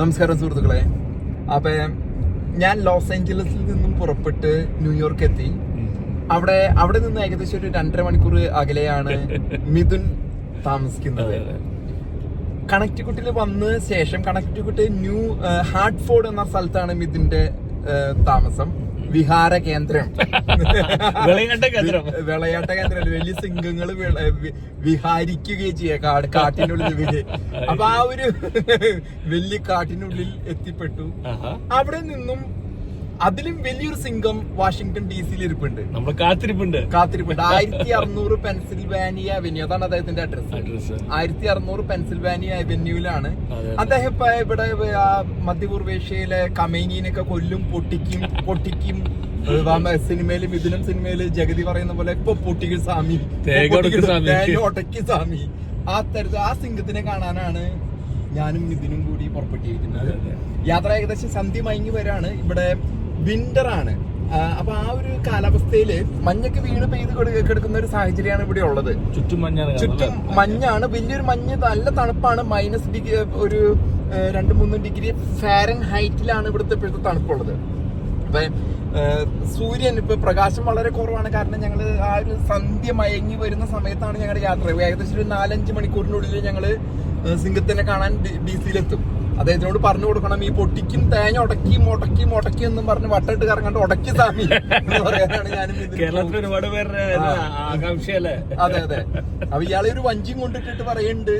നമസ്കാരം സുഹൃത്തുക്കളെ. അപ്പൊ ഞാൻ ലോസ് ഏഞ്ചലസിൽ നിന്നും പുറപ്പെട്ട് ന്യൂയോർക്ക് എത്തി അവിടെ അവിടെ നിന്ന് ഏകദേശം ഒരു രണ്ടര മണിക്കൂർ അകലെയാണ് മിഥുൻ താമസിക്കുന്നത്. കണക്ടിക്കുട്ടിൽ വന്ന ശേഷം കണക്ടിക്കുട്ടി ന്യൂ ഹാർട്ട്ഫോർഡ് എന്ന സ്ഥലത്താണ് മിഥുന്റെ താമസം. വിഹാര കേന്ദ്രം. വിളയാട്ട കേന്ദ്രം. വിളയാട്ട കേന്ദ്രം. വലിയ സിംഗങ്ങൾ വിഹാരിക്കുകയും ചെയ്യുക കാട്ടിനുള്ളിൽ അപ്പൊ ആ ഒരു വലിയ കാട്ടിനുള്ളിൽ എത്തിപ്പെട്ടു. അവിടെ നിന്നും അതിലും വലിയൊരു സിംഗം വാഷിംഗ്ടൺ ഡി സിയിൽ ഇരിപ്പുണ്ട്. നമ്മൾ കാത്തിരിപ്പുണ്ട്. കാത്തിരിപ്പുണ്ട്. ആയിരത്തി അറുന്നൂറ് പെൻസിൽവാനിയ അവന്യൂ അതാണ് അദ്ദേഹത്തിന്റെ അഡ്രസ് അഡ്രസ് ആയിരത്തി അറുന്നൂറ് പെൻസിൽവാനിയ അവന്യൂവിലാണ്. അദ്ദേഹം ഇപ്പൊ ഇവിടെ മധ്യപൂർവേഷ്യയിലെ കമേനിയനൊക്കെ കൊല്ലും പൊട്ടിക്കും പൊട്ടിക്കും. സിനിമയിലും ഇതിലും സിനിമയിൽ ജഗതി പറയുന്ന പോലെ ഇപ്പൊ പൊട്ടിക്കും സ്വാമി. ഒടക്കി സ്വാമി. ആ തരത്തിൽ ആ സിംഗത്തിനെ കാണാനാണ് ഞാനും ഇതിനും കൂടി പുറപ്പെട്ടിരിക്കുന്നത്. യാത്ര ഏകദേശം സന്ധ്യ മയങ്ങി വരാണ്. ഇവിടെ വിന്റർ ആണ്. ആ, അപ്പൊ ആ ഒരു കാലാവസ്ഥയിൽ മഞ്ഞൊക്കെ വീണ് പെയ്ത് കൊടു- കിടക്കുന്ന ഒരു സാഹചര്യമാണ് ഇവിടെ ഉള്ളത്. ചുറ്റും മഞ്ഞാണ് ചുറ്റും മഞ്ഞാണ്. വലിയൊരു മഞ്ഞ് നല്ല തണുപ്പാണ്. മൈനസ് ഡിഗ്രി ഒരു രണ്ട് മൂന്ന് ഡിഗ്രി ഫാരൻ ഹൈറ്റിലാണ് ഇവിടുത്തെ ഇപ്പോഴത്തെ തണുപ്പുള്ളത്. അപ്പൊ സൂര്യൻ ഇപ്പൊ പ്രകാശം വളരെ കുറവാണ്. കാരണം ഞങ്ങൾ ആ ഒരു സന്ധ്യ മയങ്ങി വരുന്ന സമയത്താണ് ഞങ്ങളുടെ യാത്ര ഏകദേശം ഒരു നാലഞ്ച് മണിക്കൂറിനുള്ളിൽ ഞങ്ങൾ സിംഗത്തിനെ കാണാൻ ഡി സിയിലെത്തും അദ്ദേഹത്തിനോട് പറഞ്ഞു കൊടുക്കണം. ഈ പൊട്ടിക്കും തേങ്ങ ഉടക്കി മുടക്കി മുടക്കി എന്നും പറഞ്ഞ് വട്ടിട്ട് കറങ്ങാണ്ട് ഉടക്കി സാമി എന്ന് പറയാനാണ് ഞാനും കേരളത്തിൽ ഒരുപാട് പേരുടെ. ആകാംക്ഷയല്ലേ? അതെ അതെ. അപ്പൊ ഇയാളെ ഒരു വഞ്ചിയും കൊണ്ടിട്ടിട്ട് പറയുന്നുണ്ട്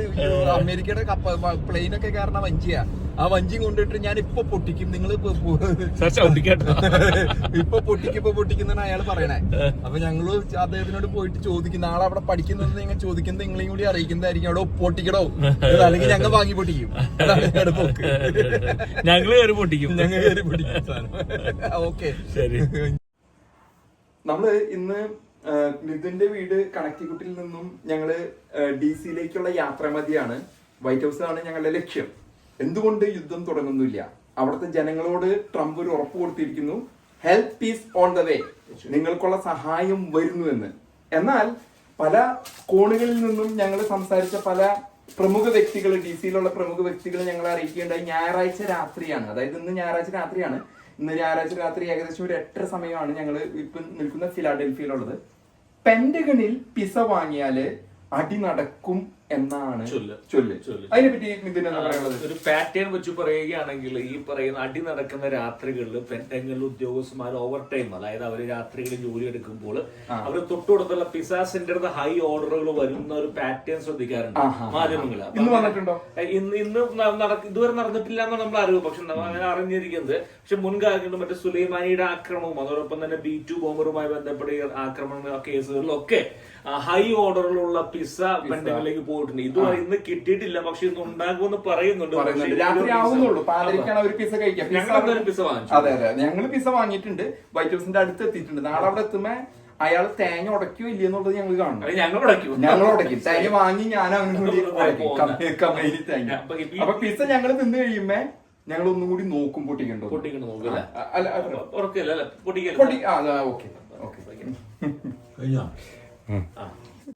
അമേരിക്കയുടെ കപ്പ പ്ലെയിൻ ഒക്കെ കാരണം വഞ്ചിയാ. ആ വഞ്ചി കൊണ്ടിട്ട് ഞാൻ ഇപ്പൊ പൊട്ടിക്കും നിങ്ങൾ ഇപ്പൊ പൊട്ടിക്കും ഇപ്പൊ പൊട്ടിക്കുന്നതാണ് അയാൾ പറയണേ. അപ്പൊ ഞങ്ങൾ അദ്ദേഹത്തിനോട് പോയിട്ട് ചോദിക്കും നാളെ അവിടെ പഠിക്കുന്നത് നിങ്ങൾ ചോദിക്കുന്നത് നിങ്ങളെയും കൂടി അറിയിക്കുന്നതായിരിക്കും. അവിടെ പൊട്ടിക്കടോ അല്ലെങ്കിൽ ഞങ്ങൾ വാങ്ങി പൊട്ടിക്കും. അതാണ് പോക്ക് ഞങ്ങൾ കയറി പൊട്ടിക്കും. ഞങ്ങൾ കയറി പൊട്ടിക്കും ഓക്കെ. ശരി. നമ്മൾ ഇന്ന് മിഥുന്റെ നിതിന്റെ വീട് കണക്റ്റിക്കുട്ടിൽ നിന്നും ഞങ്ങൾ ഡി സിയിലേക്കുള്ള യാത്രാമതിയാണ് വൈറ്റ് ഹൗസ് ആണ് ഞങ്ങളുടെ ലക്ഷ്യം. എന്തുകൊണ്ട് യുദ്ധം തുടങ്ങുന്നില്ല? അവിടുത്തെ ജനങ്ങളോട് ട്രംപ് ഒരു ഉറപ്പ് കൊടുത്തിരിക്കുന്നു. Help is on the way നിങ്ങൾക്കുള്ള സഹായം വരുന്നു എന്ന് എന്നാൽ പല കോണുകളിൽ നിന്നും ഞങ്ങൾ സംസാരിച്ച പല പ്രമുഖ വ്യക്തികൾ ഡി സിയിലുള്ള പ്രമുഖ വ്യക്തികൾ ഞങ്ങൾ അറിയിക്കുകയുണ്ടായി ഞായറാഴ്ച രാത്രിയാണ്. അതായത് ഇന്ന് ഞായറാഴ്ച രാത്രിയാണ്. ഇന്ന് ഞായറാഴ്ച രാത്രി ഏകദേശം ഒരു എട്ടര സമയമാണ് ഞങ്ങൾ ഇപ്പൊ നിൽക്കുന്ന ഫിലാഡൽഫിയിലുള്ളത്. പെൻഡഗണിൽ പിസ വാങ്ങിയാൽ അടി നടക്കും എന്നാണ് ചൊല്ല്. അതിനെപ്പറ്റി ഇതിന് എന്താ പറയാനുള്ളത്? ഒരു പാറ്റേൺ വെച്ച് പറയുകയാണെങ്കിൽ ഈ പറയുന്ന അടി നടക്കുന്ന രാത്രികളിൽ പെൻഡങ്ങളിൽ ഉദ്യോഗസ്ഥന്മാർ ഓവർ ടൈം അതായത് അവർ രാത്രികളിൽ ജോലി എടുക്കുമ്പോൾ അവർ തൊട്ടുകൊടുത്തുള്ള പിസ സെന്ററിന് ഹൈ ഓർഡറുകൾ വരുന്ന ഒരു പാറ്റേൺ ശ്രദ്ധിക്കാറുണ്ട്. മാധ്യമങ്ങൾ ഇന്ന്? ഇന്ന് ഇതുവരെ നടന്നിട്ടില്ല എന്നാണ് നമ്മൾ അറിവ്. പക്ഷെ നമ്മൾ അങ്ങനെ അറിഞ്ഞിരിക്കുന്നത്. പക്ഷെ മുൻകാലങ്ങളിൽ മറ്റേ സുലൈമാനിയുടെ ആക്രമണവും അതോടൊപ്പം തന്നെ ബി ടു ബോംബറുമായി ബന്ധപ്പെട്ട ആക്രമണ കേസുകളിലൊക്കെ ഹൈ ഓർഡറിലുള്ള പിസ പെൻഡങ്ങളിലേക്ക് പോയിട്ടുണ്ട് ഇതുവരെ ഇന്ന് കിട്ടിയിട്ടില്ല. പക്ഷെ ഇന്ന് ഉണ്ടാകുമെന്ന് പറയുന്നുണ്ട്. രാത്രി ആവുന്നുള്ളൂ. പിസ കഴിക്കാം പിസ്സ ഞങ്ങൾ എന്തായാലും പിസ്സ വാങ്ങിച്ചു. അതെ അതെ. ഞങ്ങൾ പിസ വാങ്ങിയിട്ടുണ്ട്. വൈറ്റ് ഹൗസിന്റെ അടുത്ത് എത്തിയിട്ടുണ്ട്. നാളെ അവിടെ എത്തുമ്പോ അയാൾ തേങ്ങ ഉടക്കോ ഇല്ലെന്നുള്ളത് ഞങ്ങൾ കാണുന്നു അത് ഞങ്ങൾ ഉടക്കും ഞങ്ങൾ ഉടക്കും തേങ്ങ വാങ്ങി ഞാൻ അവനും തേങ്ങ. അപ്പൊ പിസ ഞങ്ങൾ തിന്നു കഴിയുമ്പോ ഞങ്ങൾ ഒന്നും കൂടി നോക്കും പൊട്ടിക്കണ്ടോ പൊട്ടിക്കണ്ടോ നോക്കില്ല. പൊട്ടിക്കല്ല? പൊട്ടി ആ ഓക്കെ. ഓക്കെ. കഴിഞ്ഞോ? ആ.